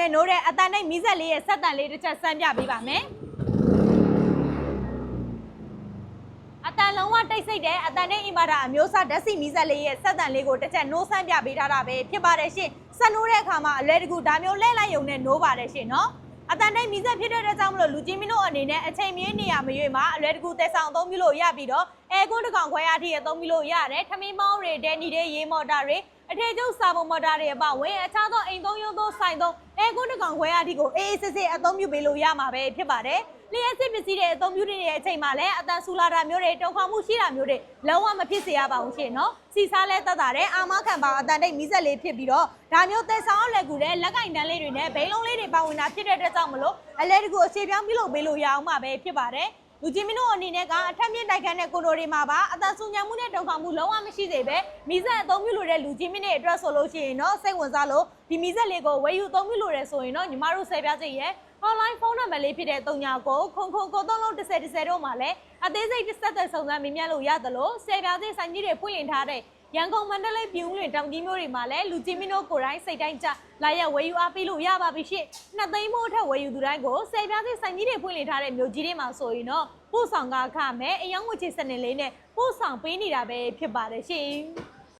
နဲ့နိုးတဲ့အတန်နဲ့မီးဆက်လေးရဲ့ဆက်တန်လေးတစ်ချက်စမ်းပြပေးပါမယ်အတန်လုံးဝတိတ်ဆိတ်တဲ့အတန်နဲ့အင်ပါတာအမျိုးအစားဓာတ်ဆီမီးဆက်လေးရဲ့ဆက်တန်လေးကိုတစ်ချက်နိုးဆန်းပြပေးထားတာပဲဖြစ်ပါတယ်ရှင်ဆက်နိုးတဲ့အခါမှာအလွယ်တကူဒါမျိုးလဲလိုက်ရုံနဲ့နိုးပါတယ်ရှင်နော်အတန်တိုင်းမီးဆက်ဖြစ်တဲ့အတွက်ကြောင့်မလို့လူကြီးမင်းတို့အနေနဲ့အချိန်မင်းနေရမရွေးမှာအလွယ်တကူတဲဆောင်အသုံးပြုလို့ရပြီးတော့အဲကွန်းတစ်ကောင်ခွဲရထိအသုံးပြုလို့ရတယ်ထမင်းမောင်းတွေဒဲနီတွေရေမော်တာတွေ အထည်ချုပ်စာပုံမော်တာတွေအပဝင်အခြားသောအိမ်သုံးရုံသုံးဆိုင်သုံးအဲကွန်းတစ်ကောင်ခွဲရထိကိုအေးအေးစစ်စစ်အသုံးပြုပေးလို့ရမှာပဲဖြစ်ပါတယ်လျှက်စစ်ပစ္စည်းတွေအသုံးပြုနေတဲ့အချိန်မှာလည်းအတန်ဆူလာတာမျိုးတွေတုံခါမှုရှိတာမျိုးတွေလုံးဝမဖြစ်စေရပါဘူးရှင်နော်စီစားလဲတက်တာတဲ့အာမခံပါအတန်တိတ်မီးဆက်လေးဖြစ်ပြီးတော့ဒါမျိုးသက်ဆောင်လက်ကူတဲ့လက်ကင်တန်းလေးတွေနဲ့ဘိန်းလုံးလေးတွေပါဝင်တာဖြစ်တဲ့အတွက်ကြောင့်မလို့အလဲတကူအခြေပြောင်းပြုလုပ်ပေးလို့ရအောင်မှာပဲဖြစ်ပါတယ် လူကြီးမင်းတို့အနေနဲ့ကအထက်မြင့်တိုက်ခန်းတဲ့ကိုတိုတွေမှာပါအတန်ဆူညံမှုနဲ့တုံခါမှုလုံးဝမရှိစေပဲမီးဆက်အသုံးပြုလို့တဲ့လူကြီးမင်းတွေအတွက်ဆိုလို့ရှိရင်တော့စိတ်ဝင်စားလို့ဒီမီးဆက်လေးကိုဝယ်ယူအသုံးပြုလို့ရဆိုရင်တော့ညီမတို့ဆယ်ပြစိတ်ရဲ့ online ဖုန်းနံပါတ်လေးဖြစ်တဲ့39ကိုခုံခုံကိုသုံးလုံး10 10တို့မှာလည်းအသေးစိတ်တစ်ဆက်သက်စုံစမ်းမေးမြန်းလို့ရသလိုဆယ်ပြစိတ်ဆိုင်ကြီးတွေဖွင့်လှစ်ထားတဲ့ ရန်ကုန်မန္တလေးပြည်ဦးလွင်တောင်ကြီးမြို့တွေမှာလည်းလူကြီးမင်းတို့ကိုယ်တိုင်စိတ်တိုင်းကြလာရက်ဝယ်ယူအားပေးလို့ရပါပြီရှင့်နှစ်သိန်းမို့ထက်ဝယ်ယူသူတိုင်းကိုဆယ်ပြစိတ်ဆိုင်ကြီးတွေဖွင့်လှစ်ထားတဲ့မြို့ကြီးတွေမှာဆိုရင်တော့ပို့ဆောင်ကအခမဲ့အယောင်ငွေချေစနစ်လေးနဲ့ပို့ဆောင်ပေးနေတာပဲဖြစ်ပါတယ်ရှင်